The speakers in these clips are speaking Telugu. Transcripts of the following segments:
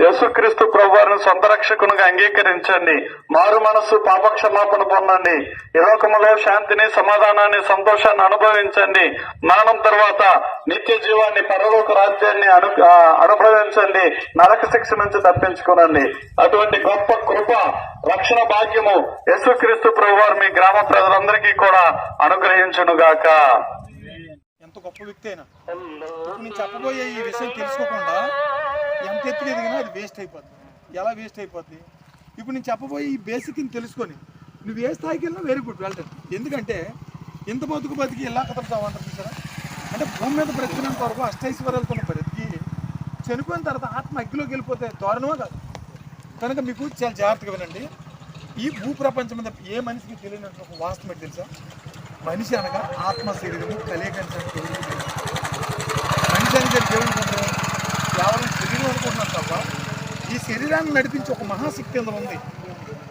యేసుక్రీస్తు ప్రభువారిని సొంత రక్షకునిగా అంగీకరించండి. మారు మనస్సు పాపక్షమాపణ పొందండి. ఈ లోకములో శాంతిని సమాధానాన్ని సంతోషాన్ని అనుభవించండి. మరణం తర్వాత నిత్య జీవాన్ని పరలోక రాజ్యాన్ని అను అనుభవించండి. నరక శిక్ష నుంచి తప్పించుకోనండి. అటువంటి గొప్ప కృప రక్షణ భాగ్యము యేసుక్రీస్తు ప్రభువారు మీ గ్రామ ప్రజలందరికీ కూడా అనుగ్రహించునుగాక. ఎంత గొప్ప వ్యక్తి అయినా. చెప్పబోయే ఈ విషయం తెలుసుకోకుండా ఎంత ఎత్తుకు ఎదిగినా అది వేస్ట్ అయిపోద్ది. ఎలా వేస్ట్ అయిపోద్ది? ఇప్పుడు నేను చెప్పబోయే ఈ బేసిక్ని తెలుసుకొని నువ్వు ఏ స్థాయికి వెళ్ళినా వెరీ గుడ్ వెళ్ళటం ఎందుకంటే ఇంత బతుకు బతికి ఎలా కథలు అంటారు అంటే భూమి మీద బ్రతికినంత వరకు అష్టైశ్వర్యాలతో బ్రతికి చనిపోయిన తర్వాత ఆత్మ అగ్గిలోకి వెళ్ళిపోతే దారుణమా కాదు? కనుక మీకు చాలా జాగ్రత్తగా వినండి. ఈ భూ ప్రపంచం మీద ఏ మనిషికి తెలియనట్టు ఒక వాస్తవం ఏంటి తెలుసా? మనిషి అనగా ఆత్మ శరీరము కలియకని మనిషి అనేది దేవుడు అనుకుంటున్నాం కేవలం శరీరం అనుకుంటున్నాం తప్ప ఈ శరీరాన్ని నడిపించే ఒక మహాశక్తి అందులో ఉంది.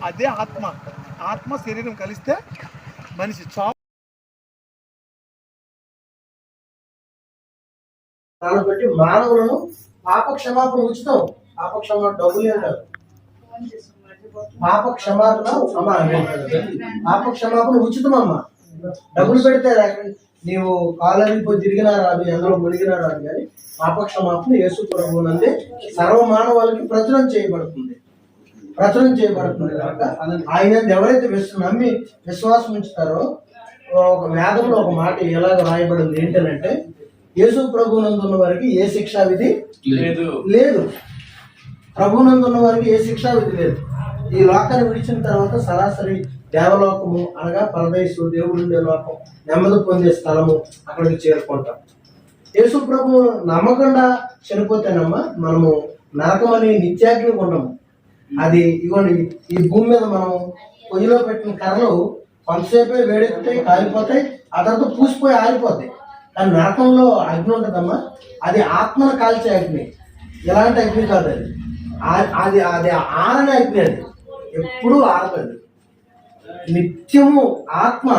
అదే ఆత్మ. ఆత్మ శరీరం కలిస్తే మనిషి చావు. దాన్ని మానవులను పాప క్షమాపణ ఉచితం. పాప క్షమాపణ డబ్బులు అంటారు. పాప క్షమాపణ అమ్మా పాప క్షమాపణ ఉచితం అమ్మా డబ్బులు పెడితే రాక- నీవు కాలరిపోయి తిరిగినా రాదు ఎందులో మునిగినా రాదు కానీ పాప క్షమాపణ యేసు ప్రభు నందే సర్వ మానవాళికి ప్రచురం చేయబడుతుంది. ప్రచురం చేయబడుతుంది కనుక ఆయన ఎవరైతే విశ్వ నమ్మి విశ్వాసం ఉంచుతారో ఒక వేదంలో ఒక మాట ఎలాగ రాయబడింది ఏంటంటే యేసు ప్రభునందున్న వారికి ఏ శిక్షా విధి లేదు. లేదు. ప్రభునందున్న వారికి ఏ శిక్షా విధి లేదు. ఈ లోకాన్ని విడిచిన తర్వాత సరాసరి దేవలోకము అనగా పరమేశ్వరుడు దేవుడు ఉండే లోకం. నెమ్మది పొందే స్థలము అక్కడికి చేరుకుంటాం. యేసు ప్రభు నమ్మకుండా చనిపోతేనమ్మా మనము నరకమని నిత్యాగ్ని ఉండము అది ఇవ్వండి ఈ భూమి మీద మనం పొయ్యిలో పెట్టిన కర్రలు కొంతసేపే వేడెక్కుతాయి కాలిపోతాయి ఆ తర్వాత పూసిపోయి ఆరిపోతాయి. కానీ నరకంలో అగ్ని ఉంటుందమ్మా అది ఆత్మను కాల్చే అగ్ని. ఎలాంటి అగ్ని కాదు అది. అది అది ఆరని అగ్ని అది. ఎప్పుడూ ఆరదు నిత్యము ఆత్మ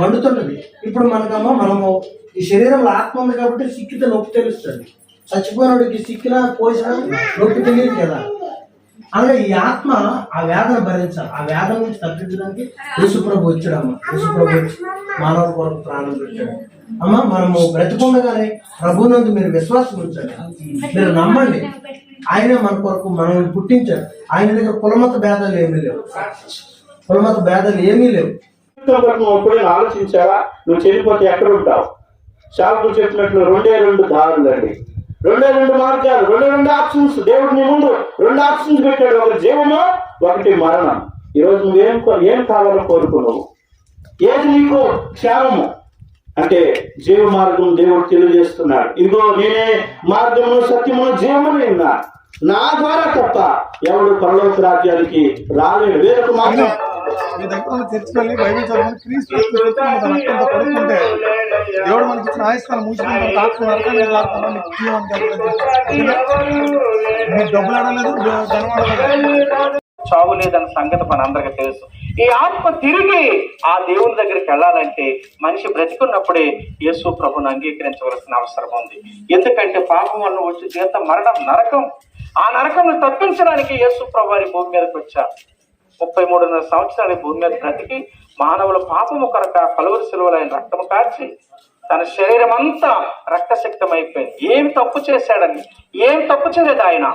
మండుతుంటది ఇప్పుడు మనకమ్మ మనము ఈ శరీరంలో ఆత్మ ఉంది కాబట్టి సిక్కితే నొప్పి తెలుస్తుంది. చచ్చిపోయినోడికి సిక్కినా పోసినా నొప్పి తెలియదు కదా. అలాగే ఈ ఆత్మ ఆ వేదన భరించాలి. ఆ వేదన నుంచి తప్పించడానికి యేసుప్రభు వచ్చాడమ్మ. యేసుప్రభు వచ్చి మానవ కొరకు ప్రాణం పెట్టాడు. అమ్మ మనము బ్రతికుండగానే ప్రభునందు మీరు విశ్వాసం ఉంచండి మీరు నమ్మండి. ఆయనే మన కొరకు మనల్ని పుట్టించాడు. ఆయన దగ్గర కులమత భేదాలు ఏమీ లేవు. కులమత భేదాలు ఏమీ లేవు. ఆలోచించావా? నువ్వు చనిపోతే ఎక్కడ ఉంటావు? శాలకు చెప్పినట్లు రెండే రెండు దారులు అండి రెండే రెండు మార్గాలు రెండే రెండు ఆప్షన్స్. దేవుడు నీ ముందు రెండు ఆప్షన్స్ పెట్టాడు. ఒకటి జీవము ఒకటి మరణం. ఈరోజు నువ్వేం కో- ఏం కావాలో కోరుకున్నావు ఏది నీకు క్షేమము? అంటే జీవ మార్గం దేవుడు తెలియజేస్తున్నాడు. ఇదిగో నేనే మార్గమును సత్యమును జీవమును ఉన్నా నా ద్వారా తప్ప ఎవడు పరలోక రాజ్యానికి రాలేడు. వేరొక మార్గం మీ దగ్గర ఉన్న తెచ్చుకొని బైబిల్ చదవమని క్రీస్తు రక్తంతో కడుక్కుంటే దేవుడు మనకి ఇచ్చిన ఆయుష్కాలం మూసుకున్న తర్వాత ఆత్మ నరకాన్ని వెళ్ళాడుతున్నా నీకు జీవాన్ని మీరు డబ్బులు ఆడలేదు ధనం ఆడలేదు చావు లేదన్న సంగతి మన మనందరికీ తెలుసు. ఈ ఆత్మ తిరిగి ఆ దేవుని దగ్గరికి వెళ్ళాలంటే మనిషి బ్రతికున్నప్పుడే యేసు ప్రభుని అంగీకరించవలసిన అవసరం ఉంది. ఎందుకంటే పాపం అన్న వచ్చి జీవితం మరణం నరకం. ఆ నరకం తప్పించడానికి యేసు ప్రభు వారి భూమి మీదకి వచ్చారు. ముప్పై మూడున్నర సంవత్సరాలు భూమి మీద బ్రతికి మానవుల పాపము కొరక కలువరి సెలవులు ఆయన రక్తము కాచి తన శరీరం అంతా రక్తశక్తం అయిపోయింది ఏమి తప్పు చేశాడని? ఏం తప్పు చేయలేదు ఆయన.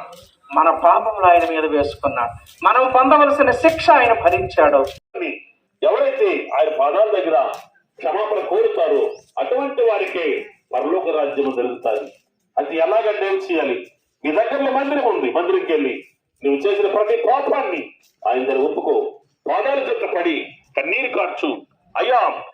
మన పాపములు ఆయన మీద వేసుకున్నాడు. మనం పొందవలసిన శిక్ష ఆయన భరించాడు. ఎవరైతే ఆయన పాదాల దగ్గర క్షమాపణ కోరుతారో అటువంటి వారికి పరలోక రాజ్యము దొరుకుతుంది అది ఎలాగంటే ఏం చేయాలి? మీ దగ్గరలో మందిరం ఉంది మందిరంకి వెళ్ళి నువ్వు చేసిన ప్రతి పాపాన్ని ఆయన దగ్గర ఒప్పుకో. పాదాల చెట్ల పడి కన్నీరు కార్చు. అయ్యా